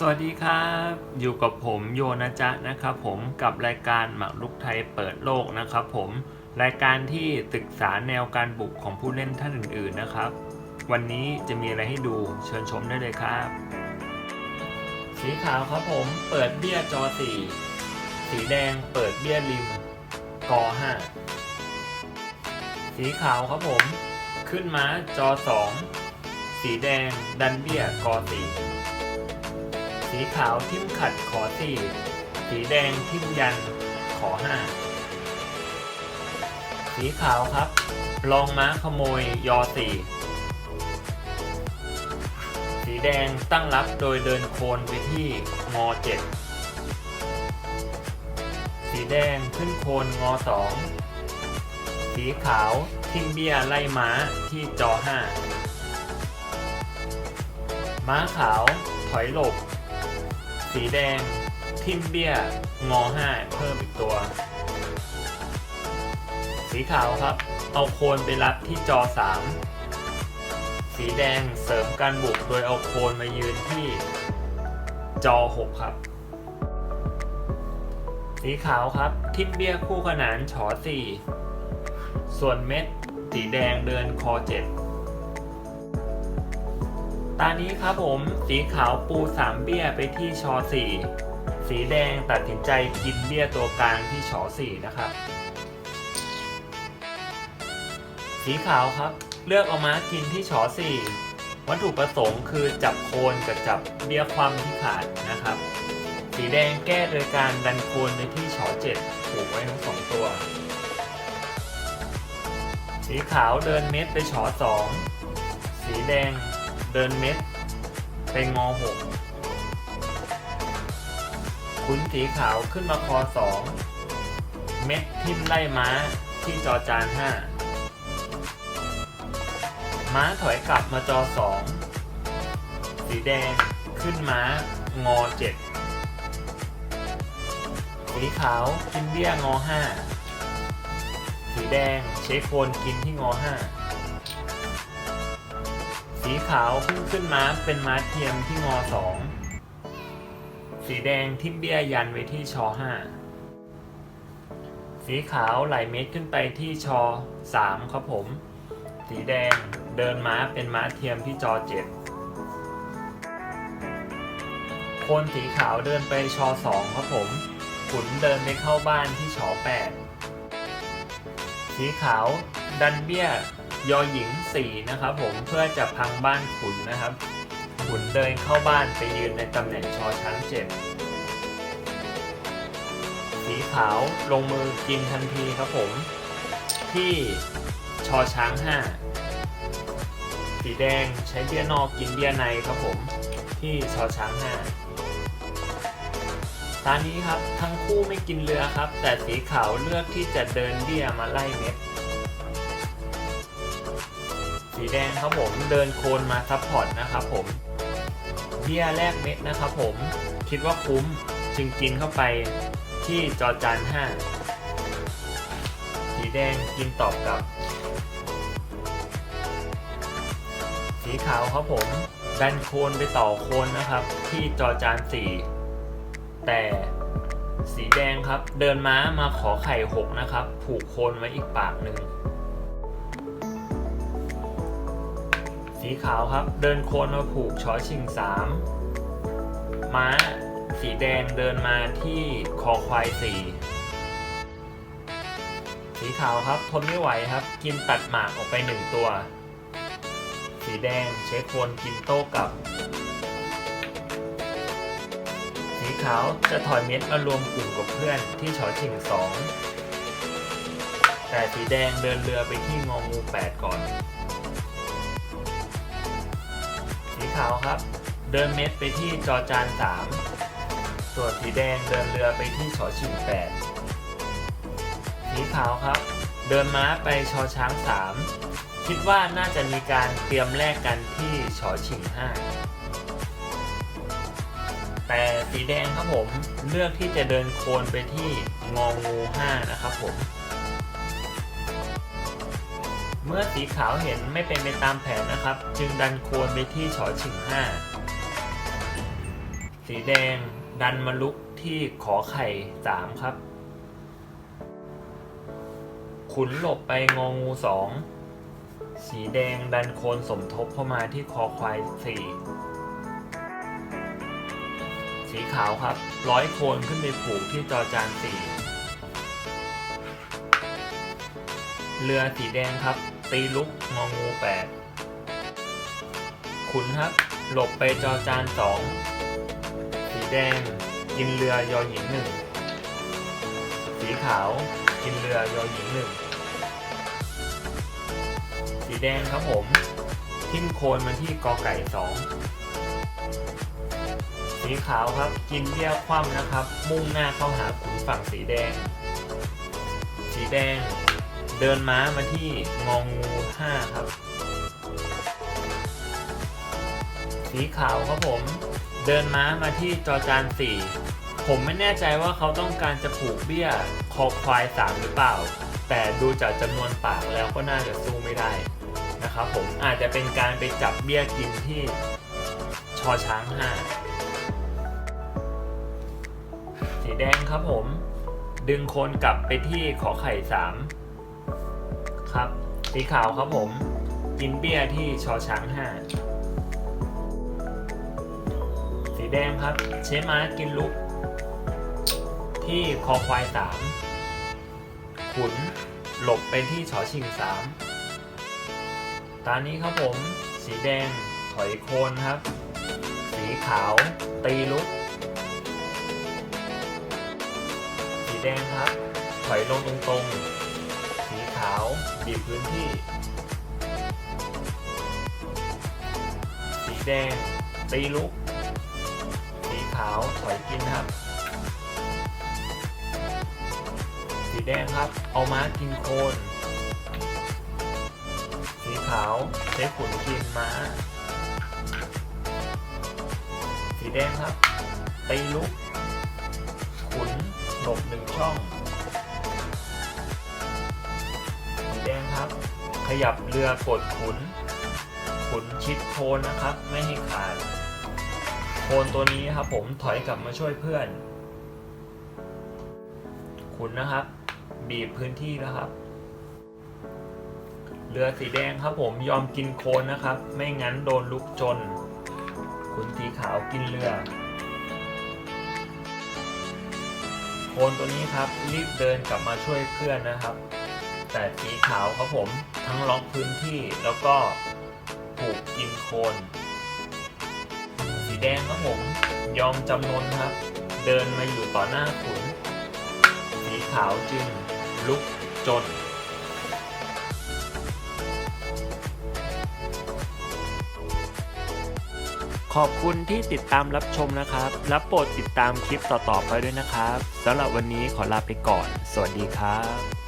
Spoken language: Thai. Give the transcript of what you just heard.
สวัสดีครับ อยู่กับผมโยนะจ๊ะนะครับผมกับรายการหมากรุกไทยเปิดโลกนะครับผมรายการที่ศึกษาแนวการบุกของผู้เล่นท่านอื่น ๆนะครับ วันนี้จะมีอะไรให้ดูเชิญชมได้เลยครับ สีขาวครับผมเปิดเบี้ยจอสี่สีแดงเปิดเบี้ยริมกอห้าสีขาวครับผม ขึ้นม้าจอสองสีแดงดันเบี้ยกอสี่ สีขาวทิมขัดขอสี่สีแดงทิมยันขอห้าสีขาวครับลองม้าขโมยยอสี่สีแดงตั้งรับโดยเดินโคนไปที่งอเจ็ดสีแดงขึ้นโคนงอสองสีขาวทิ้มเบี้ยไล่ม้าที่จอห้าม้าขาวถอยหลบ สีแดง ทิมเบี้ยงอห้าเพิ่มอีกตัว สีขาวครับ เอาโคนไปรับที่จอ 3 สีแดงเสริมการบุกโดยเอาโคนมายืนที่จอ 6 ครับ สีขาวครับ ทิมเบี้ยคู่ขนานฉอ4 ส่วนเม็ด สีแดงเดินคอ 7 ตานี้ครับผมสีขาวปูสามเบี้ยไปที่ชอสี่สีแดงตัดสินใจกินเบี้ยตัวกลางที่ชอสี่นะครับ สีขาวครับ เลือกเอาม้ากินที่ชอสี่วัตถุประสงค์คือจับโคนกับจับเบี้ยความที่ขาดนะครับ สีแดงแก้โดยการดันโคนไปที่ชอเจ็ดผูกไว้ทั้งสองตัว สีขาวเดินเม็ดไปชอสองสีแดง เดินเม็ดไปงอหกขุนสีขาวขึ้นมาคอสองเม็ดทิ่มไล่ม้าที่จอจานห้าม้าถอยกลับมาจอสองสีแดงขึ้นม้างอเจ็ดสีขาวกินเบี้ยงอห้าสีแดงเชคโคนกินที่งอห้า สีขาวพุ่งขึ้นม้าเป็นม้าเทียมที่งอสอง สีแดงทิ่มเบี้ยยันไว้ที่ชอห้า สีขาวไหลเม็ดขึ้นไปที่ชอสามครับผม สีแดงเดินม้าเป็นม้าเทียมที่จอเจ็ดคนสีขาวเดินไปชอสองครับผม ขุนเดินไปเข้าบ้านที่ชอแปดสีขาวดันเบี้ย ยอหญิง4นะครับผมเพื่อจะพังบ้านขุนนะครับ ขุนเดินเข้าบ้านไปยืนในตำแหน่งชอช้างเจ็ดสีขาวลงมือกินทันทีครับผม ที่ชอช้าง5สีแดงใช้เบี้ยนอกกินเบี้ยในครับผม ที่ชอช้าง5ตอนนี้ครับทั้งคู่ไม่กินเรือครับ แต่สีขาวเลือกที่จะเดินเบี้ยมาไล่เม็ด สีแดงครับผมเดินโคนมาซัพพอร์ตนะครับผมเบี้ยแรกเม็ดนะครับผมคิดว่าคุ้มจึงกินเข้าไปที่จอจาน5สีแดงกินตอบกับ สีขาวครับผมดันโคนไปต่อโคนนะครับ ที่จอจาน4แต่สีแดงครับ เดินม้ามาขอไข่6นะครับ ผูกโคนไว้อีกปากหนึ่ง สีขาวครับ เดินโคนมาผูกชอชิงสามม้า สีแดงเดินมาที่คอควายสี่สีขาวครับทนไม่ไหวครับ กินตัดหมากออกไปหนึ่งตัว สีแดงใช้โคนกินโต้กลับ สีขาวจะถอยเม็ดมารวมกลุ่มกับเพื่อนที่ชอชิงสองแต่สีแดงเดินเรือไปที่งองูแปดก่อน ขาวครับ เดินเม็ดไปที่จอจาน3ส่วนสีแดงเดินเรือไปที่ชอชิง8สีขาวครับ เดินม้าไปชอช้าง3คิดว่าน่าจะมีการเตรียมแลกกันที่ชอชิง5แต่สีแดงครับผมเลือกที่จะเดินโคนไปที่งองู5นะครับผม เมื่อสีขาวเห็นไม่เป็นไปตามแผนนะครับ จึงดันโคนไปที่ชอชิง5สีแดงดันมาลุกที่ขอไข่สามครับ ขุนหลบไปงองูสองสีแดงดันโคนสมทบเข้ามาที่คอควายสี่สีขาวครับ ร้อยโคนขึ้นไปผูกที่จอจานสี่เรือสีแดงครับ ตีลุกงองูแปดขุนครับ หลบไปจอจานสองสีแดง กินเรือยอหญิงหนึ่งสีขาว กินเรือยอหญิงหนึ่งสีแดงครับผม ทิ่มโคนมาที่กอไก่สองสีขาวครับ กินเบี้ยคว่ำนะครับ มุ่งหน้าเข้าหาขุนฝั่งสีแดง สีแดง เดินม้ามาที่งองูห้าครับ สีขาวครับผม เดินม้ามาที่จอจานสี่ผมไม่แน่ใจว่าเขาต้องการจะผูกเบี้ยคอควายสามหรือเปล่า แต่ดูจากจำนวนปากแล้วก็น่าจะสู้ไม่ได้นะครับผมอาจจะเป็นการไปจับเบี้ยกินที่ชอช้างห้าสีแดงครับผม ดึงโคนกลับไปที่ขอไข่สาม ครับ สีขาวครับผม กินเบี้ยที่ชอช้างห้าสีแดงครับ เชมากินลุก ที่คอควายสามขุนหลบไปที่ชอชิงสามตานี้ครับผม สีแดงถอยโคนครับ สีขาว ตีลุก สีแดงครับ ถอยลงตรงๆ ขาวบีบพื้นที่ สีแดงตีลุก สีขาวถอยกินครับ สีแดงครับ เอาม้ากินโคน สีขาวใช้ขุนกินม้า สีแดงครับตีลุก ขุนหลบหนึ่งช่อง ครับ ขยับเรือกดขุน ขุนชิดโคนนะครับ ไม่ให้ขาด โคนตัวนี้ครับผมถอยกลับมาช่วยเพื่อน ขุนนะครับ บีบพื้นที่นะครับ เรือสีแดงครับผมยอมกินโคนนะครับ ไม่งั้นโดนลุกจน ขุนสีขาวกินเรือโคนตัวนี้ครับรีบเดินกลับมาช่วยเพื่อนนะครับ แต่สีขาวครับผมทั้งล็อกพื้นที่แล้วก็ผูกกินโคน สีแดงครับผมยอมจำนนครับ เดินมาอยู่ต่อหน้าขุน สีขาวจึงลุกจนขอบคุณที่ติดตามรับชมนะครับและโปรดติดตามคลิปต่อๆไปด้วยนะครับ สำหรับวันนี้ขอลาไปก่อน สวัสดีครับ